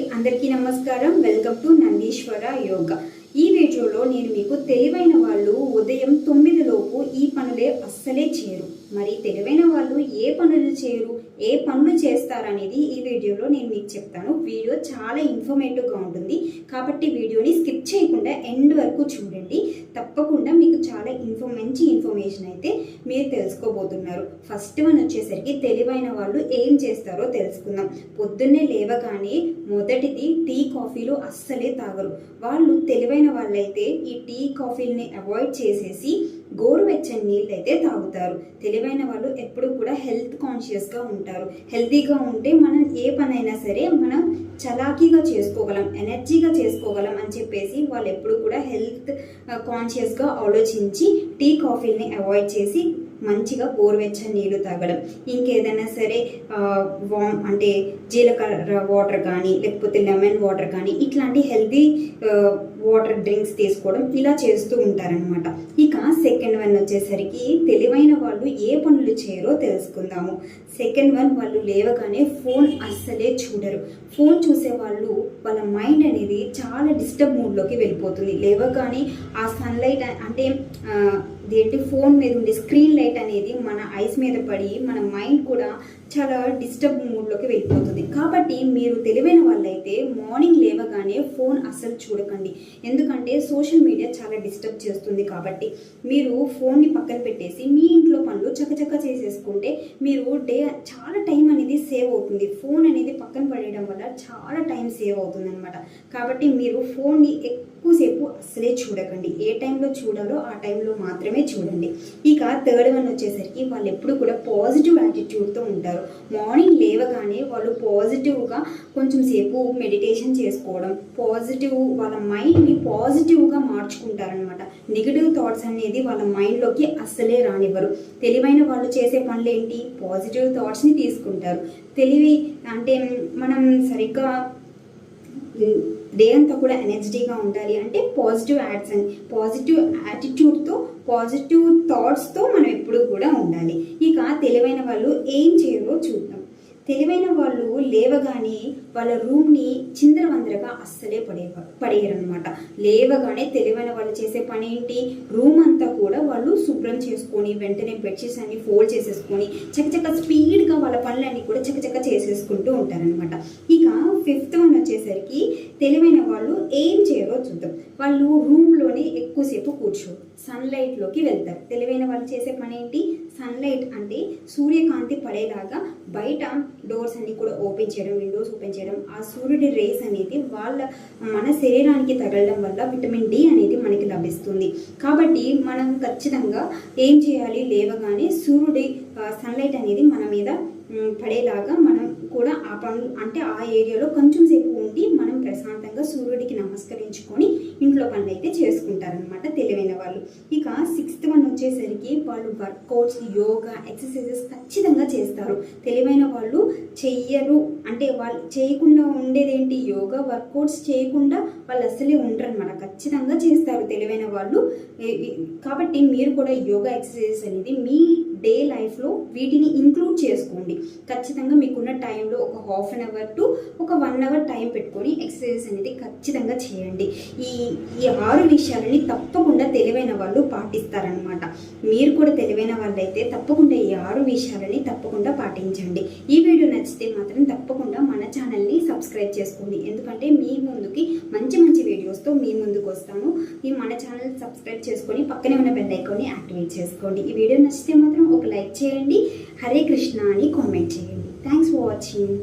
అందరికీ నమస్కారం. Welcome to Nandeeswara యోగ ఈ వీడియోలో నేను మీకు తెలివైన వాళ్ళు ఉదయం తొమ్మిదిలోపు ఈ పనులే అస్సలే చేయరు. మరి తెలివైన వాళ్ళు ఏ పనులు చేయరు ఏ పనులు చేస్తారనేది ఈ వీడియోలో నేను మీకు చెప్తాను. వీడియో చాలా ఇన్ఫర్మేటివ్గా ఉంటుంది. కాబట్టి వీడియోని స్కిప్ చేయకుండా ఎండ్ వరకు చూడండి. తప్పకుండా మీకు చాలా ఇన్ఫో మంచి ఇన్ఫర్మేషన్ అయితే మీరు తెలుసుకోబోతున్నారు. ఫస్ట్ వన్ వచ్చేసరికి తెలివైన వాళ్ళు ఏం చేస్తారో తెలుసుకుందాం. పొద్దున్నే లేవగానే మొదటిది టీ కాఫీలు అస్సలే తాగరు. వాళ్ళు తెలివైన వాళ్ళైతే ఈ టీ కాఫీలని అవాయిడ్ చేసేసి గోరువెచ్చని నీళ్ళు అయితే తాగుతారు. తెలివైన వాళ్ళు ఎప్పుడు కూడా హెల్త్ కాన్షియస్గా ఉంటారు. హెల్తీగా ఉంటే మనం ఏ పనైనా సరే మనం చలాకీగా చేసుకోగలం ఎనర్జీగా చేసుకోగలం అని చెప్పేసి వాళ్ళు ఎప్పుడు కూడా హెల్త్ కాన్షియస్గా ఆలోచించి టీ కాఫీని అవాయిడ్ చేసి మంచిగా గోరువెచ్చని నీళ్ళు తాగడం. ఇంకేదైనా సరే వామ్ అంటే జీలకర్ర వాటర్ కానీ లేకపోతే లెమన్ వాటర్ కానీ ఇట్లాంటి హెల్తీ వాటర్ డ్రింక్స్ తీసుకోవడం ఇలా చేస్తూ ఉంటారనమాట ఇక సెకండ్ వన్ వచ్చేసరికి తెలివైన వాళ్ళు ఏ పనులు చేయరో తెలుసుకుందాము. సెకండ్ వన్ వాళ్ళు లేవగానే ఫోన్ అస్సలే చూడరు. ఫోన్ చూసే వాళ్ళు వాళ్ళ మైండ్ అనేది చాలా డిస్టర్బ్ మూడ్లోకి వెళ్ళిపోతుంది. లేవగానే ఆ సన్లైట్ అంటే ఏంటి? ఫోన్ మీద ఉండే స్క్రీన్ లైట్ అనేది మన ఐస్ మీద పడి మన మైండ్ కూడా చాలా డిస్టర్బ్ మూడ్లోకి వెళ్ళిపోతుంది. కాబట్టి మీరు తెలివైన వాళ్ళైతే మార్నింగ్ లేవగానే ఫోన్ అస్సలు చూడకండి. ఎందుకంటే సోషల్ మీడియా చాలా డిస్టర్బ్ చేస్తుంది కాబట్టి మీరు ఫోన్ని పక్కన పెట్టేసి మీ ఇంట్లో పనులు చకచక చేసేసుకుంటే మీరు డే చాలా టైం అనేది సేవ్ అవుతుంది. ఫోన్ అనేది పక్కన పడేయడం వల్ల చాలా టైం సేవ్ అవుతుంది అనమాట కాబట్టి మీరు ఫోన్ని ఎక్కువసేపు అస్సలే చూడకండి. ఏ టైంలో చూడాలో ఆ టైంలో మాత్రమే చూడండి. ఇక థర్డ్ వన్ వచ్చేసరికి వాళ్ళు ఎప్పుడు కూడా పాజిటివ్ యాటిట్యూడ్తో ఉంటారు. మార్నింగ్ లేవగానే వాళ్ళు పాజిటివ్గా కొంచెం సేపు మెడిటేషన్ చేసుకోవడం పాజిటివ్ వాళ్ళ మైండ్ని పాజిటివ్గా మార్చుకుంటారనమాట నెగిటివ్ థాట్స్ అనేది వాళ్ళ మైండ్లోకి అస్సలే రానివ్వరు. తెలివైన వాళ్ళు చేసే పనులు ఏంటి పాజిటివ్ థాట్స్ని తీసుకుంటారు. తెలివి అంటే మనం సరిగ్గా డే అంతా కూడా ఎనర్జీగా ఉండాలి అంటే పాజిటివ్ యాడ్స్ అని పాజిటివ్ యాటిట్యూడ్తో పాజిటివ్ థాట్స్తో మనం ఎప్పుడు కూడా ఉండాలి. తెలివైన వాళ్ళు ఏం చేయరో చూద్దాం. తెలివైన వాళ్ళు లేవగానే వాళ్ళ రూమ్ని చిందరవందరగా అస్సలే పడే పడేయరు అనమాట లేవగానే తెలివైన వాళ్ళు చేసే పని ఏంటి? రూమ్ అంతా కూడా వాళ్ళు శుభ్రం చేసుకొని వెంటనే బెడ్షీట్స్ అన్ని ఫోల్డ్ చేసేసుకొని చకచక స్పీడ్గా వాళ్ళ పనులన్నీ కూడా చకచక చేసేసుకుంటూ ఉంటారనమాట ఇక ఫిఫ్త్ వన్ వచ్చేసరికి తెలివైన వాళ్ళు ఏం చేయరో చూద్దాం. వాళ్ళు రూమ్లోనే ఎక్కువసేపు కూర్చో సన్లైట్లోకి వెళ్తారు. తెలివైన వాళ్ళు చేసే పని ఏంటి? సన్లైట్ అంటే సూర్యకాంతి పడేలాగా బయట డోర్స్ అన్ని కూడా ఓపెన్ చేయడం విండోస్ ఓపెన్ చేయడం ఆ సూర్యుడి రేస్ అనేది వాళ్ళ మన శరీరానికి తగలడం వల్ల విటమిన్ డి అనేది మనకి లభిస్తుంది. కాబట్టి మనం ఖచ్చితంగా ఏం చేయాలి? లేవగానే సూర్యుడి సన్లైట్ అనేది మన మీద పడేలాగా మనం కూడా ఆ పనులు అంటే ఆ ఏరియాలో కొంచెం సేపు ఉండి మనం ప్రశాంతంగా సూర్యుడికి నమస్కరించుకొని ఇంట్లో పనులు అయితే చేసుకుంటారనమాట తెలివైన వాళ్ళు. ఇక సిక్స్త్ వన్ వచ్చేసరికి వాళ్ళు వర్కౌట్స్ యోగా ఎక్సర్సైజెస్ ఖచ్చితంగా చేస్తారు. తెలివైన వాళ్ళు చెయ్యరు. అంటే వాళ్ళు చేయకుండా ఉండేదేంటి? యోగా వర్కౌట్స్ చేయకుండా వాళ్ళు అసలే ఉండరు అనమాట ఖచ్చితంగా చేస్తారు తెలివైన వాళ్ళు. కాబట్టి మీరు కూడా యోగా ఎక్సర్సైజెస్ అనేది మీ డే లైఫ్లో వీటిని ఇంక్లూడ్ చేసుకోండి. ఖచ్చితంగా మీకున్న టైంలో ఒక హాఫ్ అన్ అవర్ టు ఒక వన్ అవర్ టైం పెట్టుకొని ఎక్సర్సైజ్ అనేది ఖచ్చితంగా చేయండి. ఈ ఈ ఆరు విషయాలని తప్పకుండా తెలివైన వాళ్ళు పాటిస్తారనమాట మీరు కూడా తెలివైన వాళ్ళైతే తప్పకుండా ఈ ఆరు విషయాలని తప్పకుండా పాటించండి. ఈ వీడియో నచ్చితే మాత్రం తప్పకుండా మన ఛానల్ని సబ్స్క్రైబ్ చేసుకోండి. ఎందుకంటే మీ ముందుకి మంచి మంచి వీడియోస్తో మీ ముందుకు వస్తాను. ఈ మన ఛానల్ సబ్స్క్రైబ్ చేసుకొని పక్కనే ఉన్న బెల్ ఐకాన్ని యాక్టివేట్ చేసుకోండి. ఈ వీడియో నచ్చితే మాత్రం ఒక లైక్ చేయండి. హరే కృష్ణ అని కామెంట్ చేయండి. Thanks for watching